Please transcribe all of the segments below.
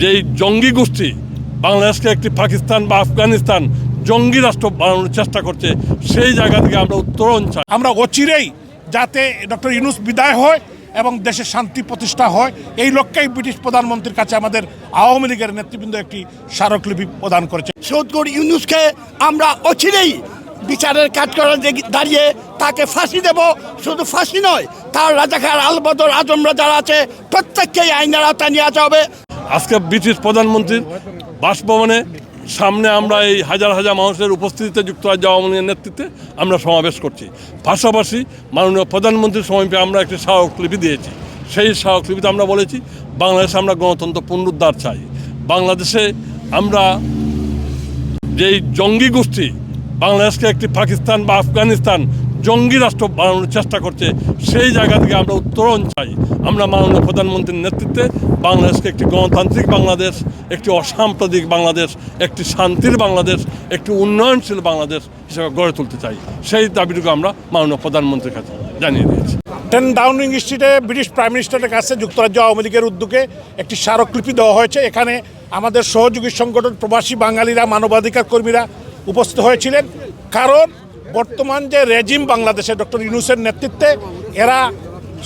যেই জঙ্গি গোষ্ঠী বাংলাদেশকে একটি পাকিস্তান বা আফগানিস্তান জঙ্গি রাষ্ট্র বানানোর চেষ্টা করছে সেই জায়গা থেকে আমরা উত্তরণ চাই। আমরা অচিরেই যাতে ডক্টর ইউনুস বিদায় হয় এবং দেশে শান্তি প্রতিষ্ঠা হয় এই লক্ষ্যেই ব্রিটিশ প্রধানমন্ত্রীর কাছে আমাদের আওয়ামী লীগের নেতৃবৃন্দ একটি স্মারকলিপি প্রদান করেছে। সৌদগড় ইউনুসকে আমরা অচিরেই বিচারের কাজ করার দাঁড়িয়ে তাকে ফাঁসি দেব শুধু ফাঁসি নয় তার রাজাকার আলবদর আজমরা যারা আছে প্রত্যেককেই আইনের আওতায় নিয়ে আসা হবে। আজকে ব্রিটিশ প্রধানমন্ত্রীর বাসভবনে সামনে আমরা এই হাজার হাজার মানুষের উপস্থিতিতে যুক্তরাজ্য আওয়ামী নেতৃত্বে আমরা সমাবেশ করছি। পাশাপাশি মাননীয় প্রধানমন্ত্রীর সমীপে আমরা একটি স্মারকলিপি দিয়েছি। সেই স্মারকলিপিতে আমরা বলেছি, বাংলাদেশে আমরা গণতন্ত্র পুনরুদ্ধার চাই। বাংলাদেশে আমরা যেই জঙ্গি গোষ্ঠী, বাংলাদেশকে একটি পাকিস্তান বা আফগানিস্তান জঙ্গি রাষ্ট্র বানানোর চেষ্টা করছে, সেই জায়গা থেকে আমরা উত্তরণ চাই। আমরা মাননীয় প্রধানমন্ত্রীর নেতৃত্বে বাংলাদেশকে একটি গণতান্ত্রিক বাংলাদেশ, একটি অসাম্প্রদায়িক বাংলাদেশ, একটি শান্তির বাংলাদেশ, একটি উন্নয়নশীল বাংলাদেশ হিসেবে গড়ে তুলতে চাই। সেই দাবিটুকু আমরা মাননীয় প্রধানমন্ত্রীর কাছে জানিয়ে দিয়েছি। টেন ডাউনিং স্ট্রিটে ব্রিটিশ প্রাইম মিনিস্টারের কাছে যুক্তরাজ্য আওয়ামী লীগের উদ্যোগে একটি স্মারকলিপি দেওয়া হয়েছে। এখানে আমাদের সহযোগী সংগঠন প্রবাসী বাঙালিরা, মানবাধিকার কর্মীরা উপস্থিত হয়েছিলেন। কারণ বর্তমান যে রেজিম বাংলাদেশে ডক্টর ইউনুসের নেতৃত্বে, এরা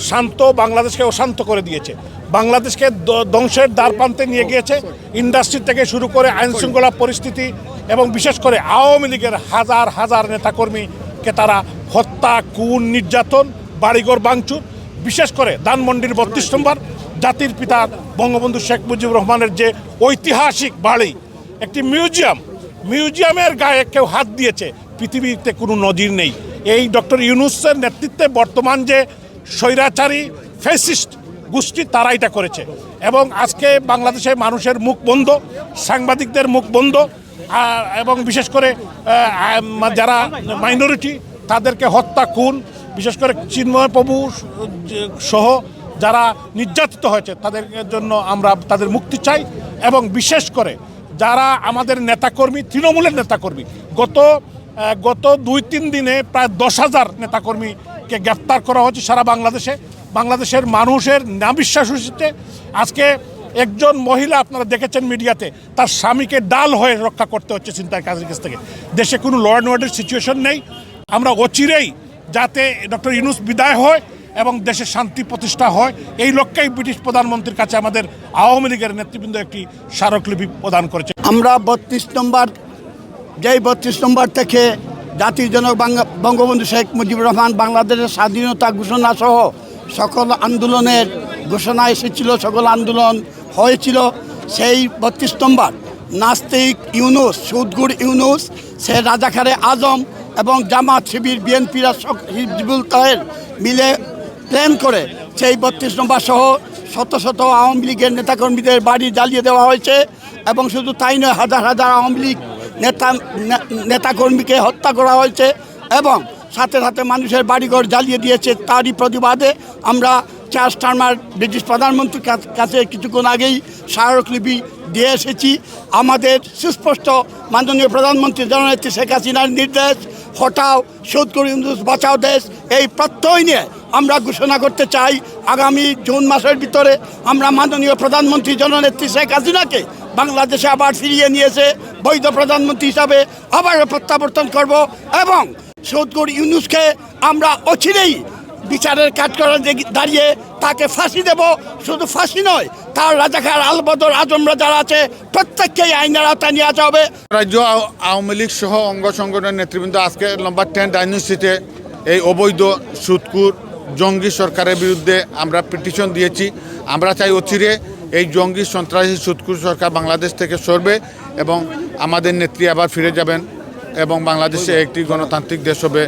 শান্ত বাংলাদেশকে অশান্ত করে দিয়েছে। বাংলাদেশকে ধ্বংসের দ্বার প্রান্তে নিয়ে গিয়েছে। ইন্ডাস্ট্রি থেকে শুরু করে আইন শৃঙ্খলা পরিস্থিতি এবং বিশেষ করে আওয়ামী লীগের হাজার হাজার নেতাকর্মীকে তারা হত্যা, খুন, নির্যাতন, বাড়িঘর ভাঙচুর, বিশেষ করে ধানমন্ডির বত্রিশ নম্বর জাতির পিতা বঙ্গবন্ধু শেখ মুজিবুর রহমানের যে ঐতিহাসিক বাড়ি, একটি মিউজিয়াম মিউজিয়ামের গায়ে কেউ হাত দিয়েছে, পৃথিবীতে কোনো নজির নেই। এই ডক্টর ইউনুসের নেতৃত্বে বর্তমান যে স্বৈরাচারী ফেসিস্ট গোষ্ঠী, তারা এটা করেছে। এবং আজকে বাংলাদেশের মানুষের মুখ বন্ধ, সাংবাদিকদের মুখ বন্ধ এবং বিশেষ করে যারা মাইনরিটি, তাদেরকে হত্যা, খুন, বিশেষ করে চিন্ময় প্রভু সহ যারা নির্যাতিত হয়েছে, তাদের জন্য আমরা তাদের মুক্তি চাই। এবং বিশেষ করে যারা আমাদের নেতাকর্মী, তৃণমূলের নেতাকর্মী, গত গত দুই তিন দিনে প্রায় দশ হাজার নেতাকর্মীকে গ্রেপ্তার করা হয়েছে সারা বাংলাদেশে। বাংলাদেশের মানুষের নাবিশ্বাস হচ্ছে আজকে একজন মহিলা আপনারা দেখেছেন মিডিয়াতে, তার স্বামীকে ডাল হয়ে রক্ষা করতে হচ্ছে চিন্তার কাজের কাছ থেকে। দেশে কোনো ল অ্যান্ড অর্ডার সিচুয়েশন নেই। আমরা অচিরেই যাতে ডক্টর ইউনুস বিদায় হয় এবং দেশে শান্তি প্রতিষ্ঠা হয়। এই লক্ষ্যেই ব্রিটিশ প্রধানমন্ত্রীর কাছে আমাদের আওয়ামী লীগের নেতৃবৃন্দ একটি স্মারকলিপি প্রদান করেছে। আমরা বত্রিশ নম্বর, যেই বত্রিশ নম্বর থেকে জাতির জনক বঙ্গবন্ধু শেখ মুজিবুর রহমান বাংলাদেশের স্বাধীনতা ঘোষণা সহ সকল আন্দোলনের ঘোষণা এসেছিল, সকল আন্দোলন হয়েছিল। সেই বত্রিশ নম্বর, নাস্তিক ইউনুস, সুদগুর ইউনুস, সে রাজাখারে আজম এবং জামাত শিবির, বিএনপিরা হিজবুল তাহের মিলে প্ল্যান করে সেই বত্রিশ নম্বর সহ শত শত আওয়ামী লীগের নেতাকর্মীদের বাড়ি জ্বালিয়ে দেওয়া হয়েছে এবং শুধু তাই নয়, হাজার হাজার আওয়ামী লীগ নেতা নেতাকর্মীকে হত্যা করা হয়েছে এবং সাথে সাথে মানুষের বাড়িঘর জ্বালিয়ে দিয়েছে তারই প্রতিবাদে আমরা চার্জ টার্মার ব্রিটিশ প্রধানমন্ত্রীর কাছে কিছুক্ষণ আগেই স্মারকলিপি দিয়ে এসেছি। আমাদের সুস্পষ্ট মাননীয় প্রধানমন্ত্রী জননেত্রী শেখ হাসিনার নির্দেশ, হটাও শোধ করে বাঁচাও দেশ, এই প্রত্যয় নিয়ে আমরা ঘোষণা করতে চাই, আগামী জুন মাসের ভিতরে আমরা মাননীয় প্রধানমন্ত্রী জননেত্রী শেখ হাসিনাকে বাংলাদেশে আবার ফিরিয়ে নিয়েছে বৈধ প্রধানমন্ত্রী হিসাবে আবার প্রত্যাবর্তন করব এবং সৌদগর ইউনুসকে আমরা অচিরেই বিচারের কাজ করার দাঁড়িয়ে তাকে ফাঁসি দেব, শুধু ফাঁসি নয়, তার রাজাকার আলবদর আজমরা যারা আছে, প্রত্যেককেই আইনের আওতায় নিয়ে আসা হবে। রাজ্য আওয়ামী লীগ সহ অঙ্গ সংগঠনের নেতৃবৃন্দ আজকে নম্বর টেন ডাইনিস্ট্রিতে এই অবৈধ সুৎকুর জঙ্গি সরকারের বিরুদ্ধে আমরা পিটিশন দিয়েছি। আমরা চাই অচিরে এই জঙ্গি সন্ত্রাসী সুৎকুর সরকার বাংলাদেশ থেকে সরবে এবং আমাদের নেত্রী আবার ফিরে যাবেন এবং বাংলাদেশে একটি গণতান্ত্রিক দেশ হবে।